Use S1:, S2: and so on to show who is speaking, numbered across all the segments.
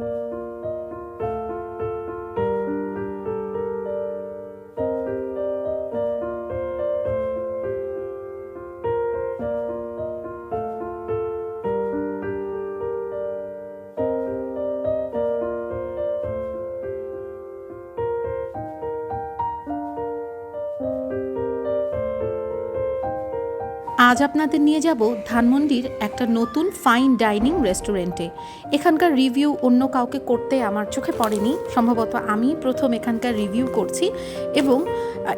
S1: Thank you. আজ আপনাদের নিয়ে যাব ধানমন্ডির একটা নতুন ফাইন ডাইনিং রেস্টুরেন্টে এখানকার রিভিউ অন্য কাউকে করতে আমার চোখে পড়েনি। সম্ভবত আমি প্রথম এখানকার রিভিউ করছি এবং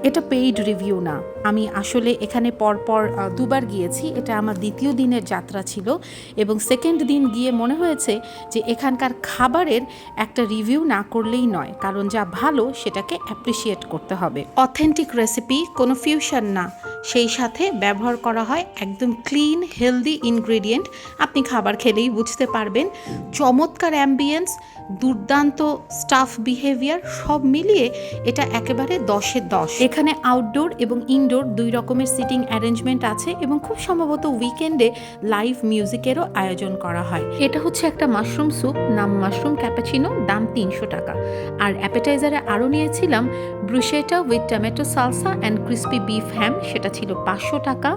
S1: এটা পেইড রিভিউ না। আমি আসলে এখানে পরপর দুবার গিয়েছি। এটা আমার দ্বিতীয় দিনের যাত্রা ছিল এবং সেকেন্ড দিন গিয়ে মনে হয়েছে যে এখানকার খাবারের একটা রিভিউ না করলেই নয়, কারণ যা ভালো সেটাকে অ্যাপ্রিসিয়েট করতে হবে। অথেন্টিক রেসিপি কোনো ফিউশন না। সেই সাথে ব্যবহার করা হয় একদম ক্লিন হেলদি ইনগ্রেডিয়েন্ট আপনি খাবার খেলেই বুঝতে পারবেন। চমৎকার অ্যাম্বিয়েন্স দুর্দান্ত স্টাফ বিহেভিয়ার সব মিলিয়ে এটা একেবারে দশে দশ। এখানে আউটডোর এবং ইনডোর দুই রকমের সিটিং অ্যারেঞ্জমেন্ট আছে এবং খুব সম্ভবত উইকেন্ডে লাইভ মিউজিকেরও আয়োজন করা হয়। এটা হচ্ছে একটা মাশরুম স্যুপ নাম মাশরুম ক্যাপাচিনো দাম তিনশো টাকা। আর অ্যাপেটাইজারে আরও নিয়েছিলাম bruschetta with tomato salsa and crispy beef ham সেটা ছিল পাঁচশো টাকা।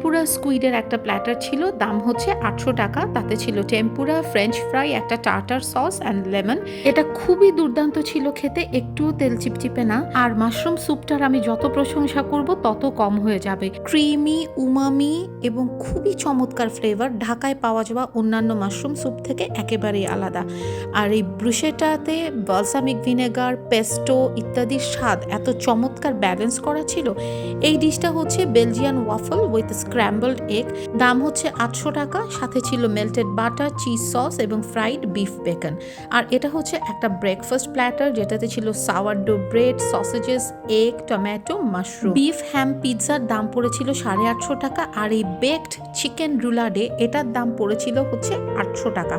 S1: টেম্পুরা স্কুইডের একটা প্ল্যাটার ছিল, দাম হচ্ছে আটশো টাকা। তাতে ছিল টেম্পুরা, ফ্রেঞ্চ ফ্রাই, একটা টার্টার সস অ্যান্ড লেমন। এটা খুবই দুর্দান্ত ছিল খেতে, একটুও তেল চিপচিপে না। আর মাশরুম স্যুপটার আমি যত প্রশংসা করব, তত কম হয়ে যাবে। ক্রিমি, উমামি এবং খুবই চমৎকার ফ্লেভার, ঢাকায় পাওয়া যাওয়া অন্যান্য মাশরুম স্যুপ থেকে একেবারেই আলাদা। আর এই ব্রুশেটাতে বালসামিক ভিনেগার, পেস্টো ইত্যাদির স্বাদ এত চমৎকার ব্যালেন্স করা ছিল। এই ডিশটা হচ্ছে Belgian waffle with scrambled egg দাম হচ্ছে আটশো টাকা, সাথে ছিল মেল্টেড বাটার চিজ সস এবং ফ্রাইড বিফ বেকন আর এটা হচ্ছে একটা ব্রেকফাস্ট প্ল্যাটার যেটাতে ছিল sourdough bread sausages egg tomato mushroom beef ham পিৎজার দাম পড়েছিল সাড়ে আটশো টাকা আর এই বেকড চিকেন রুলাডে এটার দাম পড়েছিল হচ্ছে আটশো টাকা।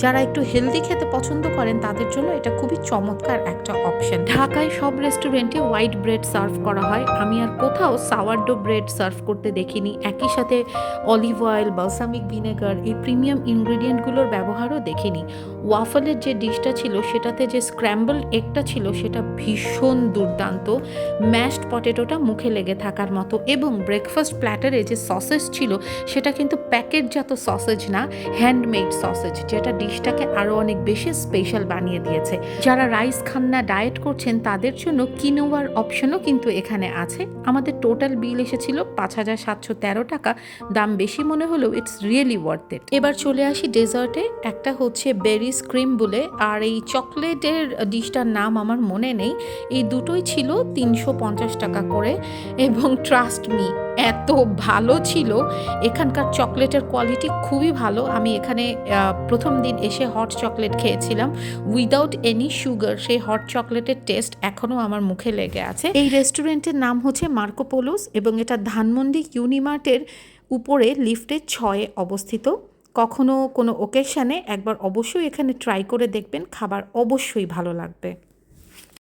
S1: যারা একটু হেলদি খেতে পছন্দ করেন, তাদের জন্য এটা খুবই চমৎকার একটা অপশন ঢাকায় সব রেস্টুরেন্টে হোয়াইট ব্রেড সার্ভ করা হয়। আমি আর কোথাও সাওয়ারডো ব্রেড সার্ভ করতে দেখিনি। একই সাথে অলিভ অয়েল বালসামিক ভিনেগার এই প্রিমিয়াম ইনগ্রিডিয়েন্টগুলোর ব্যবহারও দেখিনি। ওয়াফলের যে ডিশটা ছিল, সেটাতে যে স্ক্র্যাম্বল এগটা ছিল, সেটা ভীষণ দুর্দান্ত। ম্যাশড পটেটোটা মুখে লেগে থাকার মতো এবং ব্রেকফাস্ট প্ল্যাটারে যে সসেজ ছিল, সেটা কিন্তু প্যাকেটজাত সসেজ না হ্যান্ডমেড সসেজ যেটা ডিশটাকে আরও অনেক বেশি স্পেশাল বানিয়ে দিয়েছে। যারা রাইস খান না ডায়েট করছেন, তাদের জন্য কিনোয়ার অপশনও কিন্তু এখানে আছে। আমাদের টোটাল বিল এসেছিল পাঁচ হাজার সাতশো তেরো টাকা, দাম বেশি মনে হলেও ইটস রিয়েলি ওয়ার্থ ইট এবার চলে আসি ডেজার্টে একটা হচ্ছে বেরিস ক্রিম বলে, আর এই চকলেটের ডিশটার নাম আমার মনে নেই, এই দুটোই ছিল তিনশো পঞ্চাশ টাকা করে, এবং ট্রাস্ট মি এত ভালো ছিল। এখানকার চকলেটের কোয়ালিটি খুবই ভালো। আমি এখানে প্রথম দিন এসে হট চকলেট খেয়েছিলাম। উইদাউট এনি সুগার সেই হট চকলেটের টেস্ট এখনও আমার মুখে লেগে আছে। এই রেস্টুরেন্টের নাম হচ্ছে মার্কোপোলোস এবং এটা ধানমন্ডি ইউনিমার্টের উপরে লিফটের ছয়ে অবস্থিত। কখনো কোনো ওকেশনে একবার অবশ্যই এখানে ট্রাই করে দেখবেন। খাবার অবশ্যই ভালো লাগবে।